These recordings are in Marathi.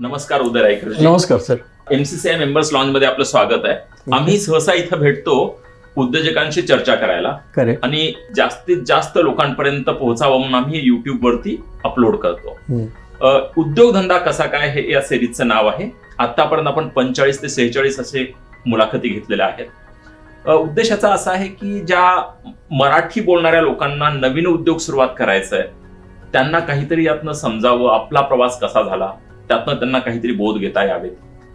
नमस्कार उदय रायकर नमस्कार सर. एमसीसीआय मेंबर्स लॉन्च मध्ये आपलं स्वागत आहे. आम्ही सहसा इथं भेटतो उद्योजकांशी चर्चा करायला करे आणि जास्तीत जास्त लोकांपर्यंत पोहोचावं म्हणून आम्ही युट्यूब वरती अपलोड करतो. उद्योगधंदा कसा काय हे या सिरीजचं नाव आहे? आतापर्यंत आपण पंचेचाळीस ते सेहेचाळीस असे मुलाखती घेतलेल्या आहेत. अ, उद्देश याचा असा आहे की ज्या मराठी बोलणाऱ्या लोकांना नवीन उद्योग सुरुवात करायचा आहे त्यांना काहीतरी यातनं समजावं आपला प्रवास कसा झाला? त्यातनं त्यांना काहीतरी बोध घेता यावेत.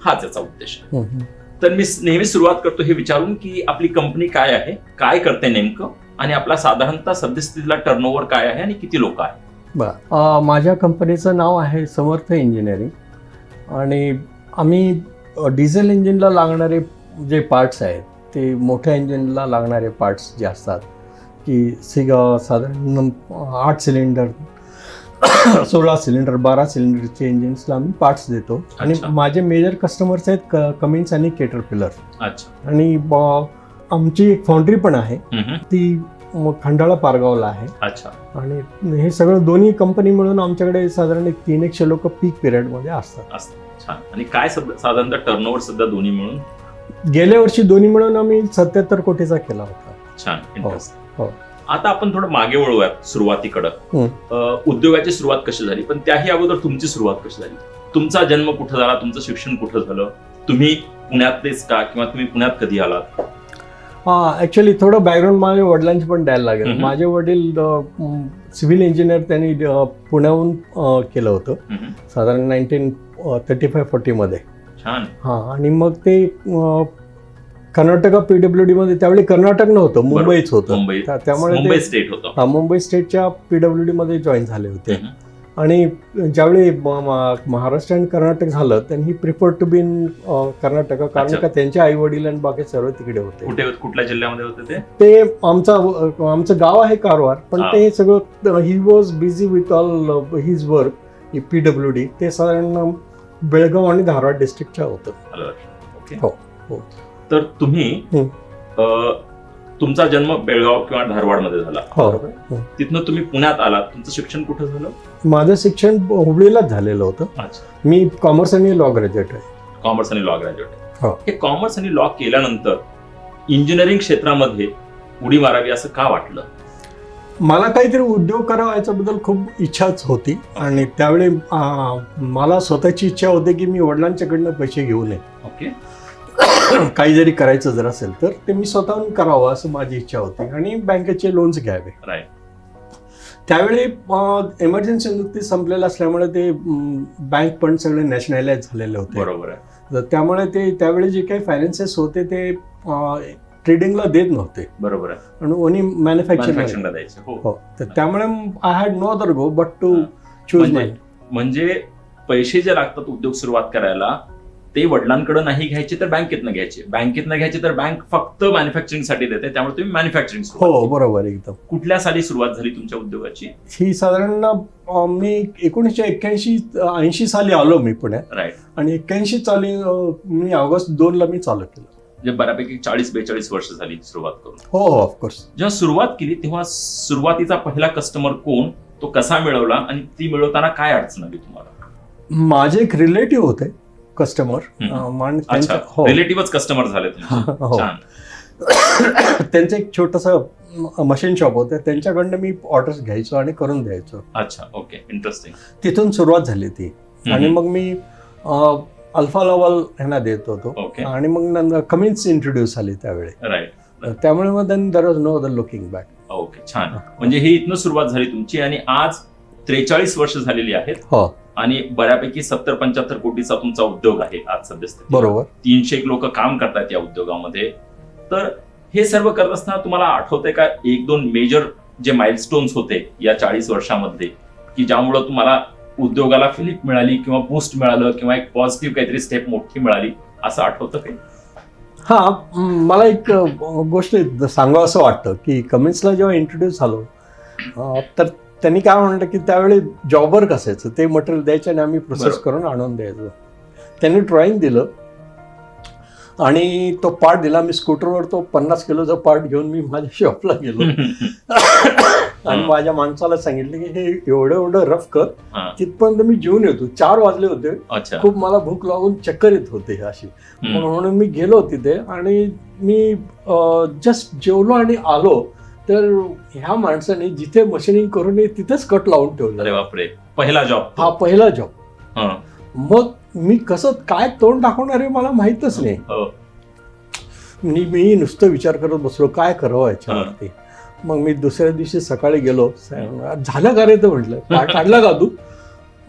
हाच याचा उद्देश आहे. तर मी नेहमी सुरुवात करतो हे विचारून की आपली कंपनी काय आहे काय करते नेमकं आणि आपला साधारणतः सद्यस्थितीला टर्नओव्हर काय आहे आणि किती लोक आहेत? बर. माझ्या कंपनीचं नाव आहे समर्थ इंजिनिअरिंग आणि आम्ही डिझेल इंजिनला लागणारे जे पार्ट्स आहेत ते मोठ्या इंजिनला लागणारे पार्ट्स जे असतात की सिग साधारण आठ सिलेंडर सोळा सिलेंडर बारा सिलेंडरचे इंजिन्सला आम्ही पार्ट्स देतो. आणि अच्छा. माझे मेजर कस्टमर्स आहेत क कमिन्स आणि केटरपिलर अच्छा. आणि ब- आमची एक फाउंड्री पण आहे. हम्म. ती म, खंडाळा पारगावला आहे. अच्छा. आणि हे सगळं दोन्ही कंपनी मिळून आमच्याकडे साधारण एक तीन एकशे लोक पीक पिरियडमध्ये असतात. असतं. छान. आणि काय सध्या- साधारणतः टर्नओव्हर सध्या दोन्ही मिळून? गेल्या वर्षी दोन्ही मिळून आम्ही सत्याहत्तर कोटीचा केला होता. छान. हो. इंटरेस्ट आता आपण थोडं मागे वळूयात सुरुवातीकडं. उद्योगाची सुरुवात कशी झाली? पण त्याही अगोदर तुमची सुरुवात कशी झाली? तुमचा जन्म कुठं झाला? तुमचं शिक्षण कुठं झालं? तुम्ही पुण्यातलेच का? किंवा तुम्ही पुण्यात कधी आलात? हा ऍक्च्युली थोडं बॅकग्राऊंड माझ्या वडिलांची पण द्यायला लागेल. माझे वडील सिव्हिल इंजिनियर त्यांनी पुण्याहून केलं होतं. साधारण नाईन्टीन थर्टी फाय फोर्टीमध्ये छान. हां आणि मग ते कर्नाटका पीडब्ल्यू डी मध्ये त्यावेळी कर्नाटक नव्हतं मुंबईच होतं. मुंबई. त्या- त्यामुळे मुंबई ते स्टेट होतं. हा, मुंबई स्टेटच्या मध्ये जॉईन झाले होते. हम्म. आणि ज्यावेळी म- म- महाराष्ट्र आणि कर्नाटक झालं त्यांनी prefer to be in Karnataka. कारण अच्छा. का त्यांचे आई वडील आणि बाकी सर्व तिकडे होते. कुठे कुठल्या जिल्ह्यामध्ये होते ते? ते आमचा आमचं गाव आहे कारवार पण हा. ते सगळं he was busy with all his work P W D ते साधारण बेळगाव आणि धारवाड डिस्ट्रिक्टच्या होतं. आलं लक्षात. ओके हो, हो. तर तुम्ही तुमचा जन्म बेळगाव किंवा धारवाडमध्ये झाला. हो. बरोबर? हो. तिथनं तुम्ही पुण्यात आलात. तुमचं शिक्षण कुठं झालं? माझं शिक्षण हुबळीलाच झालेलं होतं. मी कॉमर्स आणि लॉ ग्रॅज्युएट आहे. कॉमर्स आणि लॉ ग्रॅज्युएट. हो. हे कॉमर्स आणि लॉ केल्यानंतर इंजिनिअरिंग क्षेत्रामध्ये उडी मारावी असं का वाटलं? मला काहीतरी उद्योग करावा याच्याबद्दल खूप इच्छाच होती आणि त्यावेळी मला स्वतःची इच्छा होती की मी वडिलांच्याकडनं पैसे घेऊ नये ओके. काही जरी करायचं जर असेल तर ते मी स्वतःहून करावं असं माझी इच्छा होती आणि बँकेचे लोन्स घ्यावे. राईट त्यावेळी एमर्जन्सी नुकतीच संपलेलं असल्यामुळे ते बँक पण सगळे नॅशनलाइज झालेले होते. बरोबर आहे. तर त्यामुळे ते त्यावेळी जे काही फायनान्सेस होते ते ट्रेडिंगला देत नव्हते. बरोबर आहे. आणि मॅन्युफॅक्चरिंगला द्यायचे हो. हो. तर त्यामुळे I had no other go but to choose म्हणजे पैसे जे लागतात उद्योग सुरुवात करायला ते वडिलांकडे नाही घ्यायचे तर बँकेतनं घ्यायचे. बँकेतनं घ्यायचे तर बँक फक्त मॅन्युफॅक्चरिंगसाठी देते त्यामुळे तुम्ही मॅन्युफॅक्चरिंग हो बरोबर एकदम. कुठल्या साली सुरुवात झाली तुमच्या उद्योगाची? ही साधारण मी एकोणीसशे एक्क्याऐंशी ऐंशी साली आलो मी पुण्यात. राईट आणि एक्क्याऐंशी साली मी ऑगस्ट दोनला मी चालू केलं. म्हणजे बऱ्यापैकी चाळीस बेचाळीस वर्ष झाली सुरुवात करून. हो हो ऑफकोर्स जेव्हा सुरुवात केली तेव्हा सुरुवातीचा पहिला कस्टमर कोण तो कसा मिळवला आणि ती मिळवताना काय अडचण आली तुम्हाला? माझे एक रिलेटिव्ह होते कस्टमर त्यांच्या हो. रिलेटिव्हच कस्टमर झाले हो. त्यांचं एक छोटस मशीन शॉप होतं. त्यांच्याकडनं मी ऑर्डर्स घ्यायचो आणि करून द्यायचो. अच्छा ओके इंटरेस्टिंग तिथून सुरुवात झाली ती. आणि मग मी अल्फा लेवल ह्यांना देत होतो. आणि मग नंतर कमिन्स इंट्रोड्यूस झाली त्यावेळी. राईट त्यामुळे मग then there was no other looking back okay छान. म्हणजे ही इथनं सुरुवात झाली तुमची आणि आज त्रेचाळीस वर्ष झालेली आहेत. हो. आणि बऱ्यापैकी सत्तर पंच्याहत्तर कोटीचा तुमचा उद्योग आहे आज सध्या बरोबर. तीनशे एक लोक काम करतात या उद्योगामध्ये. तर हे सर्व करत असताना तुम्हाला आठवतंय का एक दोन मेजर जे माइलस्टोन्स होते या चाळीस वर्षामध्ये की ज्यामुळं तुम्हाला उद्योगाला फिलिप मिळाली किंवा बूस्ट मिळालं किंवा एक पॉझिटिव्ह काहीतरी स्टेप मोठी मिळाली असं आठवतं काही? हा मला एक गोष्ट सांगावं असं वाटतं की कमिन्सला जेव्हा इंट्रोड्यूस झालो तर त्यांनी काय म्हणलं की त्यावेळी जॉबवर असायचं. ते मटेरियल द्यायचे आणि आम्ही प्रोसेस. करून आणून द्यायचो. त्यांनी ड्रॉइंग दिलं. आणि तो पार्ट दिला. मी स्कूटरवर तो पन्नास किलोचा पार्ट घेऊन मी माझ्या शॉपला गेलो. आणि. माझ्या माणसाला सांगितलं की हे एवढं एवढं रफ कर. तिथपर्यंत मी जेवून येतो. चार वाजले होते. खूप मला भूक लागून चक्कर येत होते अशी. म्हणून मी गेलो तिथे आणि मी जस्ट जेवलो आणि आलो. तर ह्या माणसाने जिथे मशिनिंग करून तिथेच कट लावून अरे ठेवलं बापरे. पहिला जॉब हा पहिला जॉब मग मी कसं काय तोंड दाखवणार आहे मला माहीतच नाही. हो. मी मी नुसतं विचार करत बसलो काय करावं याच्यावरती. मग मी दुसऱ्या दिवशी सकाळी गेलो झालं का रे तर म्हटलं. "पाय काढला का तू?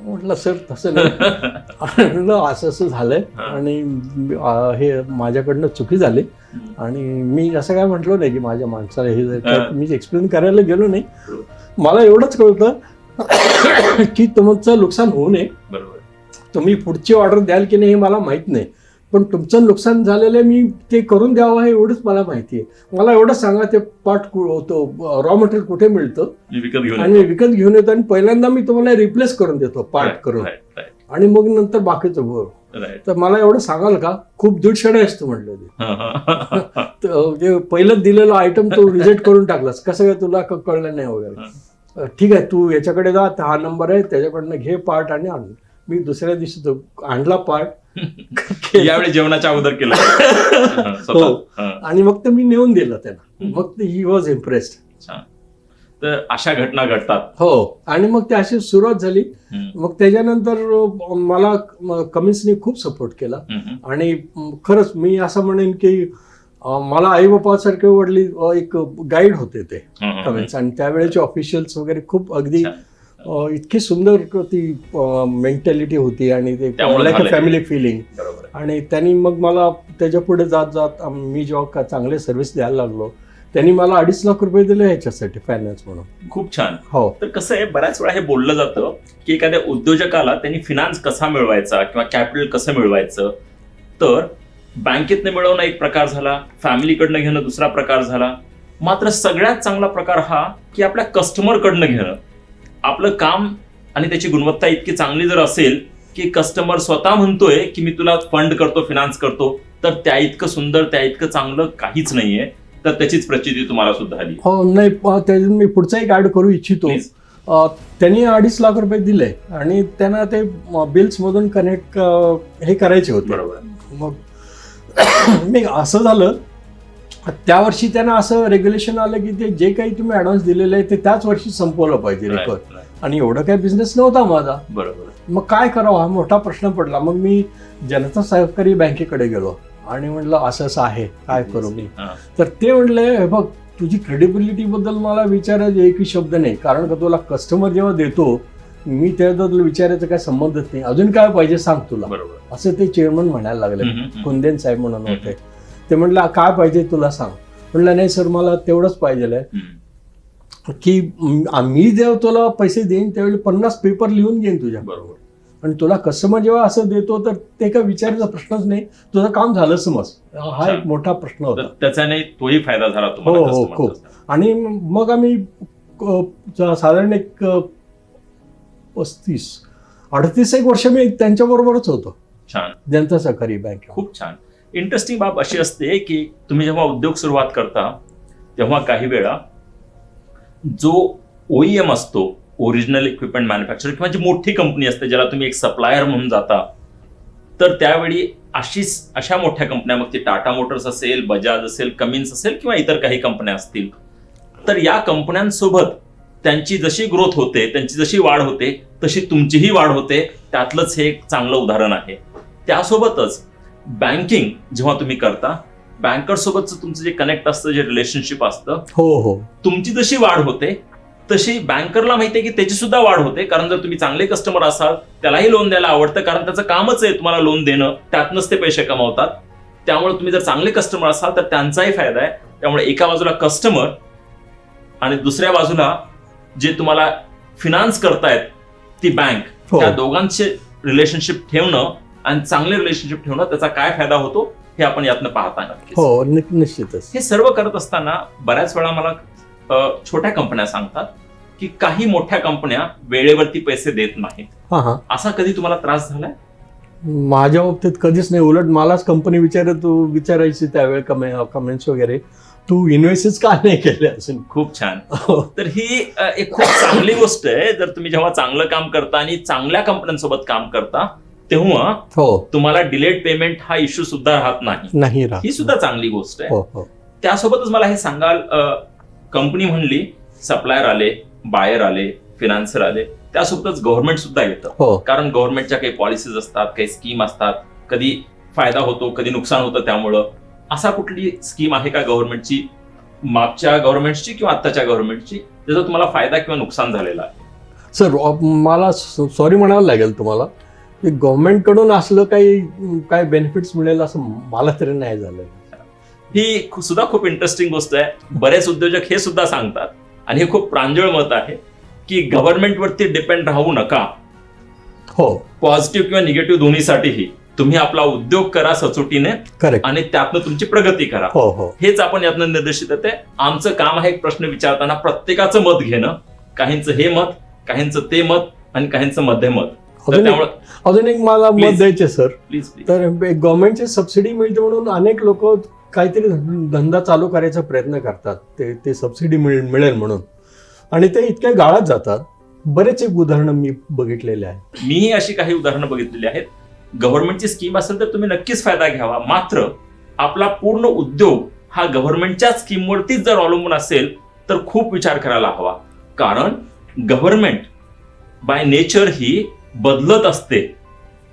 म्हटलं सर तसं नाही. असं असं झालंय. आणि हे माझ्याकडनं चुकी झाली. आणि मी असं काय म्हटलो नाही की माझ्या माणसाला हे. मी एक्सप्लेन करायला गेलो नाही. मला एवढंच कळतं की तुमचं नुकसान होऊ नये. तुम्ही पुढची ऑर्डर द्याल की नाही हे मला माहीत नाही. पण तुमचं नुकसान झालेलं आहे मी ते करून द्यावं हे एवढंच मला माहिती आहे. मला एवढं सांगा ते पार्ट तो रॉ मटेरियल कुठे मिळतं? मी विकत घेऊन आणि विकत घेऊन येतो आणि पहिल्यांदा मी तुम्हाला रिप्लेस करून देतो पार्ट करून. आणि मग नंतर बाकीचं राईट तर मला एवढं सांगाल का? खूप दीडशे असतं म्हटलं ते. राईट तर जे पहिलं दिलेलं आयटम तू रिजेक्ट करून टाकलास. कसं काय तुला कळलं नाही वगैरे? ठीक आहे तू याच्याकडे जा हा नंबर आहे त्याच्याकडनं घे पार्ट आणि आण. मी दुसऱ्या दिवशी तो आणला पार्ट यावेळी जेवणाच्या अगोदर केलं. हा, आणि मग ते मी नेऊन दिलं त्यांना मग ही वॉज इम्प्रेस्ड. तर अशा घटना घडतात. हो. आणि मग ती अशी सुरुवात झाली. मग त्याच्यानंतर मला कमिन्सनी खूप सपोर्ट केला. आणि खरंच मी असं म्हणेन की मला आई बापासारखे वडली एक गाईड होते ते कमेंट्स आणि त्यावेळेचे ऑफिशियल्स वगैरे खूप अगदी इतकी सुंदर ती मेंटॅलिटी होती आणि ते फॅमिली फिलिंग. आणि त्यांनी मग मला त्याच्या पुढे जात जात मी जेव्हा का चांगले सर्व्हिस द्यायला लागलो त्यांनी मला अडीच लाख रुपये दिले ह्याच्यासाठी फायनान्स म्हणून. खूप छान. हो. तर कसं आहे बऱ्याच वेळा हे बोललं जातं की एखाद्या उद्योजकाला त्यांनी फिनान्स कसा मिळवायचा किंवा कॅपिटल कसं मिळवायचं. तर बँकेतनं मिळवणं एक प्रकार झाला फॅमिलीकडनं घेणं दुसरा प्रकार झाला. मात्र सगळ्यात चांगला प्रकार हा की आपल्या कस्टमरकडनं घेणं. आपलं काम आणि त्याची गुणवत्ता इतकी चांगली जर असेल की कस्टमर स्वतः म्हणतोय की मी तुला फंड करतो फिनान्स करतो तर त्या इतकं सुंदर त्या इतकं चांगलं काहीच नाहीये. तर त्याचीच प्रचिती तुम्हाला सुद्धा आली. हो नाही मी पुढचा एक ऍड करू इच्छितो. त्यांनी अडीच लाख रुपये दिले आणि त्यांना ते बिल्स मधून कनेक्ट हे करायचे होते. बरोबर. मग मी असं झालं त्या वर्षी त्यांना असं रेग्युलेशन आलं की ते जे काही तुम्ही ऍडव्हान्स दिलेलं आहे ते त्याच वर्षी संपवलं पाहिजे रेकॉर्ड. आणि एवढं काही बिझनेस नव्हता माझा. बरोबर. मग काय करावं? हा मोठा प्रश्न पडला. मग मी जनता सहकारी बँकेकडे गेलो आणि म्हटलं असं असं आहे. काय करू मी. तर ते म्हणले हे बघ तुझी क्रेडिबिलिटी बद्दल मला विचारायचं एकही शब्द नाही. कारण का तुला कस्टमर जेव्हा देतो मी त्याबद्दल विचारायचं काय संबंधच नाही. अजून काय पाहिजे सांग तुला. असं ते चेअरमन म्हणायला लागले. कुंदेन साहेब म्हणून होते. ते म्हटलं काय पाहिजे तुला सांग. म्हटलं नाही सर मला तेवढंच पाहिजे हम्म, की म- जेव्हा तुला पैसे देईन त्यावेळी पन्नास पेपर लिहून घेईन तुझ्या. बरोबर. आणि तुला कस्टमर जेव्हा असं देतो तर ते काय विचारायचा प्रश्नच नाही. तुझं काम झालं समज. हा एक. मोठा प्रश्न होता. त्याच्याने तोही फायदा झाला हो, हो, खूप. आणि मग आम्ही साधारण एक पस्तीस अडतीस एक वर्ष मी त्यांच्याबरोबरच होतो. छान. जनता सहकारी बँक. खूप छान. इंटरेस्टिंग बाब अशी असते की तुम्ही जेव्हा उद्योग सुरुवात करता तेव्हा काही वेळा जो ओईएम असतो ओरिजिनल इक्विपमेंट मॅन्युफॅक्चर किंवा जी मोठी कंपनी असते ज्याला तुम्ही एक सप्लायर म्हणून जाता तर त्यावेळी अशीच अशा मोठ्या कंपन्या मग ती टाटा मोटर्स असेल बजाज असेल कमिन्स असेल किंवा इतर काही कंपन्या असतील तर या कंपन्यांसोबत त्यांची जशी ग्रोथ होते त्यांची जशी वाढ होते तशी तुमचीही वाढ होते त्यातलंच हे एक चांगलं उदाहरण आहे. त्यासोबतच बँकिंग जेव्हा तुम्ही करता बँकर सोबतचं तुमचं जे कनेक्ट असतं जे रिलेशनशिप असतं हो हो. तुमची जशी वाढ होते तशी बँकरला माहिती आहे की त्याची सुद्धा वाढ होते. कारण जर तुम्ही चांगले कस्टमर असाल त्यालाही लोन द्यायला आवडतं. कारण त्याचं कामच आहे तुम्हाला लोन देणं त्यातनंच ते पैसे कमावतात. त्यामुळे तुम्ही जर चांगले कस्टमर असाल तर त्यांचाही फायदा आहे. त्यामुळे एका बाजूला कस्टमर आणि दुसऱ्या बाजूला जे तुम्हाला फिनान्स करतायत ती बँक हो. त्या दोघांचे रिलेशनशिप ठेवणं आणि चांगले रिलेशनशिप ठेवणं त्याचा काय फायदा होतो हे आपण यातनं पाहता हो निश्चितच. हे सर्व करत असताना बऱ्याच वेळा मला छोट्या कंपन्या सांगतात की काही मोठ्या कंपन्या वेळेवरती पैसे देत नाहीत. हा हा. असा कधी तुम्हाला त्रास झालाय? माझ्या बाबतीत कधीच नाही. उलट मलाच कंपनी विचारत विचारायची त्यावेळी कमे कमेंट्स वगैरे. तू इन्व्हेस्टच का नाही केले अजून? खूप छान. हो. तर ही एक खूप चांगली गोष्ट आहे. जर तुम्ही जेव्हा चांगलं काम करता आणि चांगल्या कंपन्यांसोबत काम करता तेव्हा हो. तुम्हाला डिलेड पेमेंट हा इश्यू सुद्धा राहत नाही. नाही राहत. ही सुद्धा चांगली गोष्ट आहे. हो हो. त्यासोबतच मला हे सांगाल कंपनी म्हणली सप्लायर आले बायर आले फिनान्सर आले त्यासोबतच गव्हर्नमेंट सुद्धा येतं. हो. कारण गव्हर्नमेंटच्या काही पॉलिसीज असतात काही स्कीम असतात. कधी फायदा होतो कधी नुकसान होतं त्यामुळं. असा कुठली स्कीम आहे का गव्हर्नमेंटची मागच्या गव्हर्नमेंटची किंवा आत्ताच्या गव्हर्नमेंटची ज्याचा तुम्हाला फायदा किंवा नुकसान झालेला आहे? सर मला सॉरी म्हणावं लागेल तुम्हाला. गव्हर्नमेंटकडून असलं काही काय बेनिफिट्स मिळेल असं मला तरी नाही झालं. ही सुद्धा खूप इंटरेस्टिंग गोष्ट आहे. बरेच उद्योजक हे सुद्धा सांगतात. आणि हे खूप प्रांजळ मत आहे की गव्हर्नमेंटवरती डिपेंड राहू नका. हो. पॉझिटिव्ह किंवा निगेटिव्ह दोन्हीसाठीही. तुम्ही आपला उद्योग करा सचोटीने करेक्ट आणि त्यातनं तुमची प्रगती करा. हो हो. हेच आपण यातनं निर्देशित येते आमचं काम आहे एक प्रश्न विचारताना प्रत्येकाचं मत घेणं. काहींचं हे मत काहींचं ते मत आणि काहींचं मध्य मत तर अजून एक- अजून एक मला मत Please. द्यायचे सर प्लीज प्लीज तर गव्हर्नमेंटची सबसिडी मिळते म्हणून अनेक लोक काहीतरी धंदा चालू करायचा प्रयत्न करतात. ते ते सबसिडी मिळेल मिळेल म्हणून. आणि ते इतक्या गाळात जातात. बरेच एक उदाहरणं मी बघितलेले आहे मीही अशी काही उदाहरणं बघितलेली आहेत. गव्हर्नमेंटची स्कीम असेल तर तुम्ही नक्कीच फायदा घ्यावा. मात्र आपला पूर्ण उद्योग हा गव्हर्नमेंटच्या स्कीमवरतीच जर अवलंबून असेल तर खूप विचार करायला हवा. कारण गव्हर्नमेंट बाय नेचर ही बदलत असते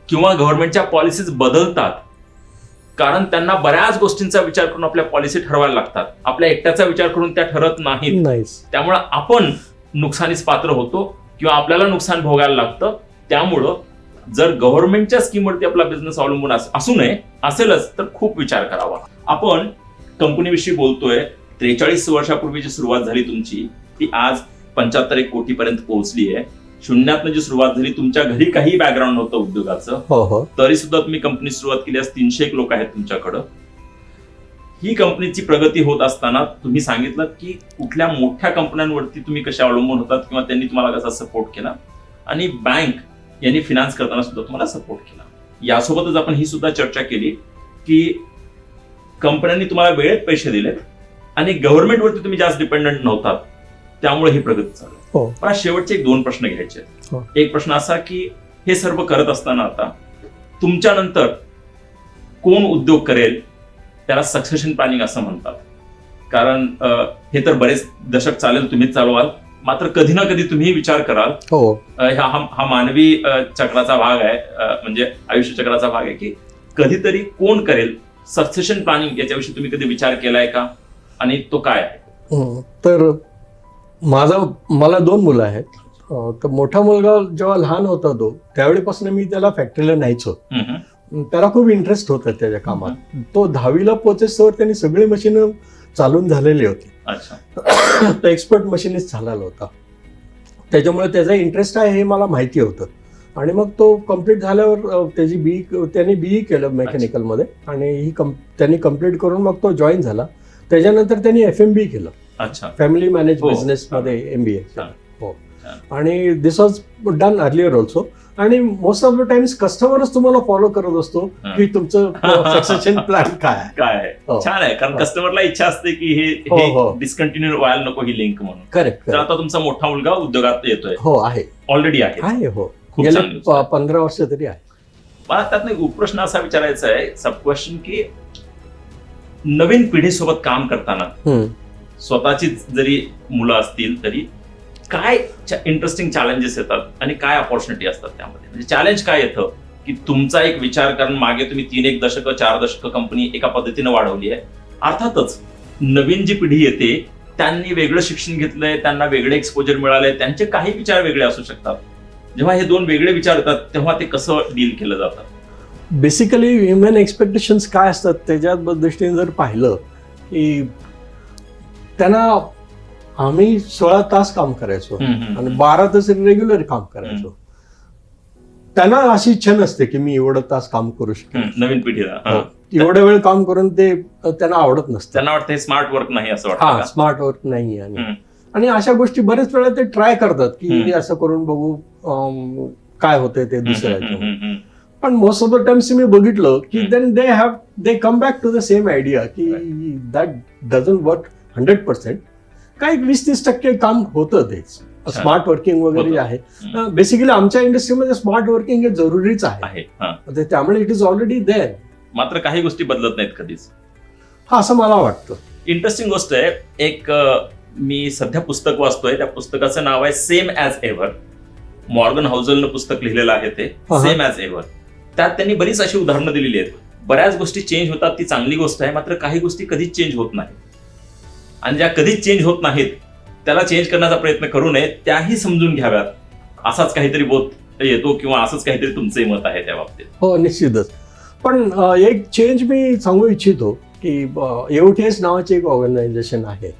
किंवा गव्हर्नमेंटच्या पॉलिसीज बदलतात कारण त्यांना बऱ्याच गोष्टींचा विचार करून आपल्या पॉलिसी ठरवायला लागतात. आपल्या एकट्याचा विचार करून त्या ठरत नाहीत. त्यामुळं आपण नुकसानीस पात्र होतो किंवा आपल्याला नुकसान भोगायला लागतं. त्यामुळं जर गव्हर्नमेंटच्या स्कीमवरती आपला बिझनेस अवलंबून अस- असू नये असेलच तर खूप विचार करावा. आपण कंपनीविषयी बोलतोय. त्रेचाळीस वर्षापूर्वी जी सुरुवात झाली तुमची. ती आज पंच्याहत्तर एक कोटीपर्यंत पोहोचली आहे शून्यातनं जी सुरुवात झाली तुमच्या घरी काही बॅकग्राऊंड नव्हतं उद्योगाचं. हो हो. तरी सुद्धा तुम्ही कंपनी सुरुवात केली आज तीनशे एक लोक आहेत तुमच्याकडं. ही कंपनीची प्रगती होत असताना तुम्ही सांगितलं की कुठल्या मोठ्या कंपन्यांवरती तुम्ही कशा अवलंबून होतात किंवा त्यांनी तुम्हाला कसा सपोर्ट केला? आणि बँक यांनी फिनान्स करताना सुद्धा तुम्हाला सपोर्ट केला. यासोबतच आपण ही सुद्धा चर्चा केली की कंपन्यांनी तुम्हाला वेळेत पैसे दिलेत आणि गव्हर्नमेंटवरती तुम्ही जास्त डिपेंडंट नव्हतात. त्यामुळे ही प्रगती चालू. हो मला शेवटचे एक दोन प्रश्न घ्यायचे. हो. एक प्रश्न असा की हे सर्व करत असताना आता तुमच्यानंतर कोण उद्योग करेल त्याला सक्सेशन प्लॅनिंग असं म्हणतात कारण हे तर बरेच दशक चालेल तुम्हीच चालवाल मात्र कधी ना कधी तुम्ही विचार कराल हो हा हा- हा मानवी चक्राचा भाग आहे म्हणजे आयुष्य चक्राचा भाग आहे की कधीतरी कोण करेल सक्सेशन प्लॅनिंग याच्याविषयी तुम्ही कधी विचार केलाय का आणि तो काय आहे हं. तर माझा मला दोन मुलं आहेत. तर मोठा मुलगा जेव्हा लहान होता तो त्यावेळेपासून मी त्याला फॅक्टरीला न्यायचो. त्याला खूप इंटरेस्ट होता त्याच्या कामात. तो दहावीला पोचेस्तोवर त्यांनी सगळी मशीन चालून झालेली होती. तो एक्सपर्ट मशीनिस्ट झालेला होता. त्याच्यामुळे त्याचा इंटरेस्ट आहे हे मला माहिती होतं. आणि मग तो कंप्लीट झाल्यावर त्याची बी त्यांनी बीई केलं मेकॅनिकलमध्ये आणि ही कम त्यांनी कंप्लीट करून मग तो जॉईन झाला. त्याच्यानंतर त्यांनी एफ एम बी केलं. अच्छा फॅमिली मॅनेज हो. बिझनेसमध्ये एम बी ए छान. हो छान. आणि this was done earlier also आणि मोस्ट ऑफ द टाइम्स कस्टमरच तुम्हाला फॉलो करत असतो हा. की तुमचं सक्सेशन प्लॅन काय आहे काय आहे हो. छान आहे कारण हो. कस्टमरला इच्छा असते की हो, हे हो. डिस्कंटिन्यू व्हायला नको ही लिंक म्हणून करेक्ट तर आता तुमचा मोठा मुलगा उद्योगात येतोय हो आहे ऑलरेडी आहे आहे हो खूप गेले चांगली गोष्ट आहे. प- पंधरा वर्ष तरी आहे मला त्यातनं एक उपप्रश्न असा विचारायचा आहे सब क्वेश्चन की नवीन पिढीसोबत काम करताना हम्म. स्वतःची जरी मुलं असतील तरी काय इंटरेस्टिंग चॅलेंजेस येतात आणि काय ऑपॉर्च्युनिटी असतात त्यामध्ये? म्हणजे चॅलेंज काय येतं? की तुमचा एक विचार कारण मागे तुम्ही तीन एक दशक चार दशक कंपनी एका पद्धतीनं वाढवली आहे. अर्थातच नवीन जी पिढी येते त्यांनी वेगळं शिक्षण घेतलंय त्यांना वेगळे एक्सपोजर मिळालंय त्यांचे काही विचार वेगळे असू शकतात. जेव्हा हे दोन वेगळे विचार येतात तेव्हा ते कसं डील केलं जातं? बेसिकली ह्युमन एक्सपेक्टेशन्स काय असतात? त्याच्या दृष्टीने जर पाहिलं की त्यांना आम्ही सोळा तास काम करायचो आणि. बारा तास रेग्युलर काम करायचो त्यांना अशी इच्छा नसते की मी एवढं तास काम करू हम्म, नवीन पिढीला हा. एवढ्या वेळ काम करून ते त्यांना आवडत नसतं त्यांना वाटतं स्मार्ट वर्क नाही असं वाटतं हा? स्मार्ट वर्क नाही आणि. आणि अशा गोष्टी बरेच वेळा ते ट्राय करतात की. असं करून बघू काय होतंय ते दुसऱ्या हम्म, ह्याच्यावर. Hmm, hmm. पण मोस्ट ऑफ द टाइम्स मी बघितलं की. Then they have they come back to the same idea की that doesn't work hundred percent. काही वीस तीस टक्के काम होतं तेच. स्मार्ट वर्किंग वगैरे जे आहे. बेसिकली आमच्या इंडस्ट्रीमध्ये स्मार्ट वर्किंग हे जरुरीच आहे. हा. त्यामुळे इट इज ऑलरेडी देअर मात्र काही गोष्टी बदलत नाहीत कधीच. हा असं मला वाटतं. इंटरेस्टिंग गोष्ट आहे. एक मी सध्या पुस्तक वाचतोय. त्या पुस्तकाचं नाव आहे सेम ॲज एव्हर मॉर्गन हाऊझलनं पुस्तक लिहिलेलं आहे ते. सेम ॲज एव्हर त्यात त्यांनी बरीच अशी उदाहरणं दिलेली आहेत. बऱ्याच गोष्टी चेंज होतात ती चांगली गोष्ट आहे. मात्र काही गोष्टी कधीच चेंज होत नाही आणि ज्या कधीच चेंज होत नाहीत त्याला चेंज करण्याचा प्रयत्न करू नये त्याही समजून घ्याव्यात. असाच काहीतरी बोध येतो किंवा असंच काहीतरी तुमचंही मत आहे त्या बाबतीत. हो निश्चितच. पण एक चेंज मी सांगू इच्छितो की एओटीएस नावाचे एक ऑर्गनायझेशन आहे.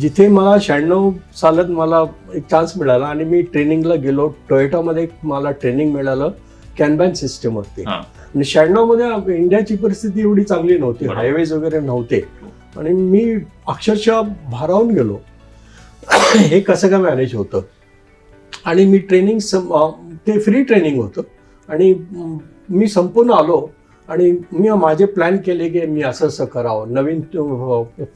जिथे मला शहाण्णव सालात मला एक चान्स मिळाला आणि मी ट्रेनिंगला गेलो. टोयोटामध्ये मला ट्रेनिंग मिळालं कॅनबॅन सिस्टमवरती. आणि शहाण्णवमध्ये इंडियाची परिस्थिती एवढी चांगली नव्हती. हायवेज वगैरे नव्हते. आणि मी अक्षरशः भारावून गेलो. हे कसं काय मॅनेज होतं? आणि मी ट्रेनिंग सम ते फ्री ट्रेनिंग होतं. आणि म, संपूर्ण आलो आणि मी माझे प्लॅन केले की मी असं असं करावं. नवीन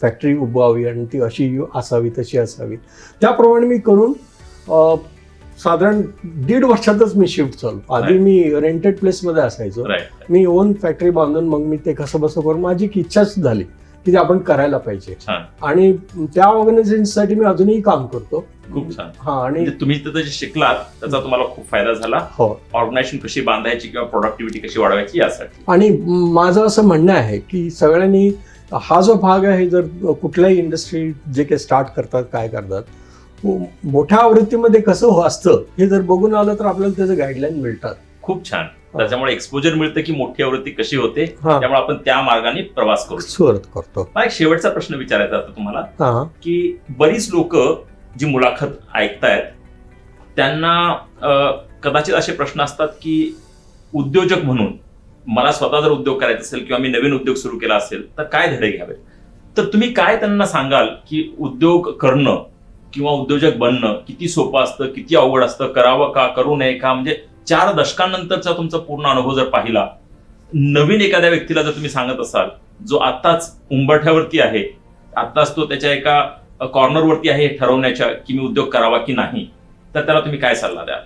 फॅक्टरी उभावी आणि ती अशी असावी तशी असावी. त्याप्रमाणे मी करून साधारण दीड वर्षातच मी शिफ्ट झालो आधी. मी रेंटेड प्लेसमध्ये असायचो. मी ओन फॅक्टरी बांधून मग मी ते कसं बसं करून माझी इच्छाच झाली. की ते आपण करायला पाहिजे. छान. आणि त्या ऑर्गनायझेशनसाठी मी अजूनही काम करतो. खूप छान. हा आणि म्हणजे तुम्ही तिथं जे शिकलात त्याचा तुम्हाला खूप फायदा झाला. हो. ऑर्गनायझेशन कशी बांधायची किंवा प्रोडक्टिव्हिटी कशी वाढवायची यासाठी. आणि माझं असं म्हणणं आहे की सगळ्यांनी हा जो भाग आहे जर कुठल्याही इंडस्ट्री जे काही स्टार्ट करतात काय करतात मोठ्या आवृत्तीमध्ये कसं हो असतं हे जर बघून आलं तर आपल्याला त्याचे गाईडलाईन मिळतात. खूप छान. त्याच्यामुळे एक्सपोजर मिळतं की मोठी आवृत्ती कशी होते त्यामुळे आपण त्या मार्गाने प्रवास करू करतो. एक शेवटचा प्रश्न विचारायचा होता तुम्हाला की बरीच लोक जी मुलाखत ऐकतायत त्यांना कदाचित असे प्रश्न असतात की उद्योजक म्हणून मला स्वतः जर उद्योग करायचा असेल किंवा मी नवीन उद्योग सुरू केला असेल तर काय धडे घ्यावे तर तुम्ही काय त्यांना सांगाल की उद्योग करणं किंवा उद्योजक बनणं किती सोपं असतं किती अवघड असतं करावं का करू नये का? म्हणजे चार दशकांनंतरचा तुमचा पूर्ण अनुभव जर पाहिला नवीन एखाद्या व्यक्तीला जर तुम्ही सांगत असाल जो आत्ताच उंबरठ्यावरती आहे आत्ताच तो त्याच्या एका कॉर्नरवरती आहे ठरवण्याच्या की मी उद्योग करावा की नाही तर त्याला तुम्ही काय सल्ला द्याल?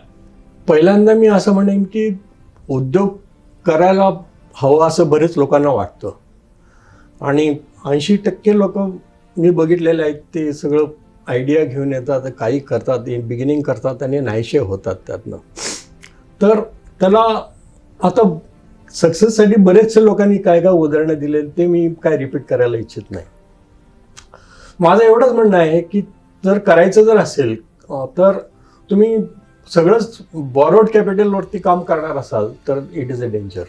पहिल्यांदा मी असं म्हणेन की उद्योग करायला हवं असं बरेच लोकांना वाटतं. आणि ऐंशी टक्के लोक मी बघितलेले आहेत ते सगळं आयडिया घेऊन येतात काही करतात बिगिनिंग करतात आणि नाहीशे होतात त्यातनं. तर त्याला आता सक्सेससाठी बरेचसे लोकांनी काय काय उदाहरणं दिले ते मी काय रिपीट करायला इच्छित नाही. माझं एवढंच म्हणणं आहे की जर करायचं जर असेल तर तुम्ही सगळंच बॉरोड कॅपिटलवरती काम करणार असाल तर इट इज अ डेंजर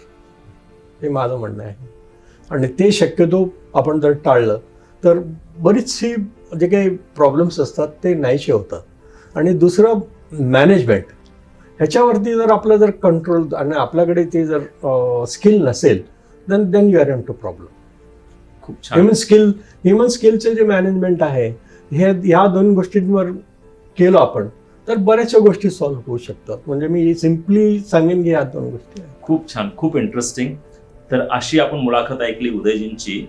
हे माझं म्हणणं आहे. आणि ते शक्यतो आपण जर टाळलं तर बरीचशी जे काही प्रॉब्लेम्स असतात ते नाहीशे होतात. आणि दुसरं मॅनेजमेंट ह्याच्यावरती जर आपलं जर कंट्रोल आणि आपल्याकडे ते जर स्किल नसेल then then you are in to problem खूप छान. ह्युमन स्किल ह्युमन स्किलचे जे मॅनेजमेंट आहे हे ह्या दोन गोष्टींवर केलं आपण तर बऱ्याचशा गोष्टी सॉल्व्ह होऊ शकतात. म्हणजे मी सिम्पली सांगेन की ह्या दोन गोष्टी खूप छान खूप इंटरेस्टिंग तर अशी आपण मुलाखत ऐकली उदयजींची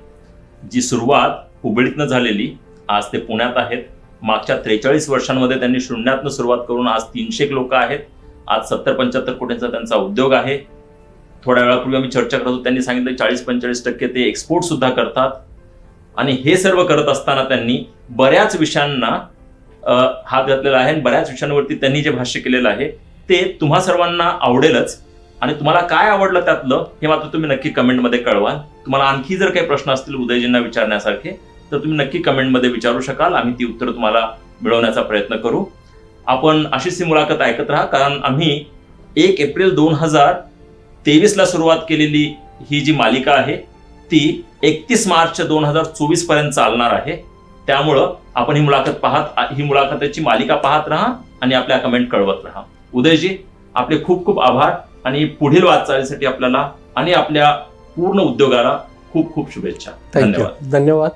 जी सुरुवात हुबळीतनं झालेली आज ते पुण्यात आहेत. मागच्या त्रेचाळीस वर्षांमध्ये त्यांनी शून्यातनं सुरुवात करून आज तीनशे लोक आहेत. आज सत्तर पंच्याहत्तर कोटींचा त्यांचा उद्योग आहे. थोड्या वेळापूर्वी आम्ही चर्चा करत होतो त्यांनी सांगितलं चाळीस पंचेचाळीस टक्के ते एक्सपोर्ट सुद्धा करतात. आणि हे सर्व करत असताना त्यांनी बऱ्याच विषयांना हात घातलेला आहे आणि बऱ्याच विषयांवरती त्यांनी जे भाष्य केलेलं आहे ते तुम्हा सर्वांना आवडेलच. आणि तुम्हाला काय आवडलं त्यातलं हे मात्र तुम्ही नक्की कमेंटमध्ये कळवा. तुम्हाला आणखी जर काही प्रश्न असतील उदयजींना विचारण्यासारखे तर तुम्ही नक्की कमेंटमध्ये विचारू शकाल. आम्ही ती उत्तरं तुम्हाला मिळवण्याचा प्रयत्न करू. आपण अशीच ही मुलाखत ऐकत राहा कारण आम्ही एक एप्रिल दोन हजार तेवीसला सुरुवात केलेली ही जी मालिका आहे ती एकतीस मार्च दोन हजार चोवीसपर्यंत चालणार आहे. त्यामुळं आपण ही मुलाखत पाहत ही मुलाखतीची मालिका पाहत राहा आणि आपल्या कमेंट कळवत राहा. उदयजी आपले खूप खूप आभार आणि पुढील वाटचालीसाठी आपल्याला आणि आपल्या पूर्ण उद्योगाला खूप खूप शुभेच्छा. धन्यवाद. धन्यवाद.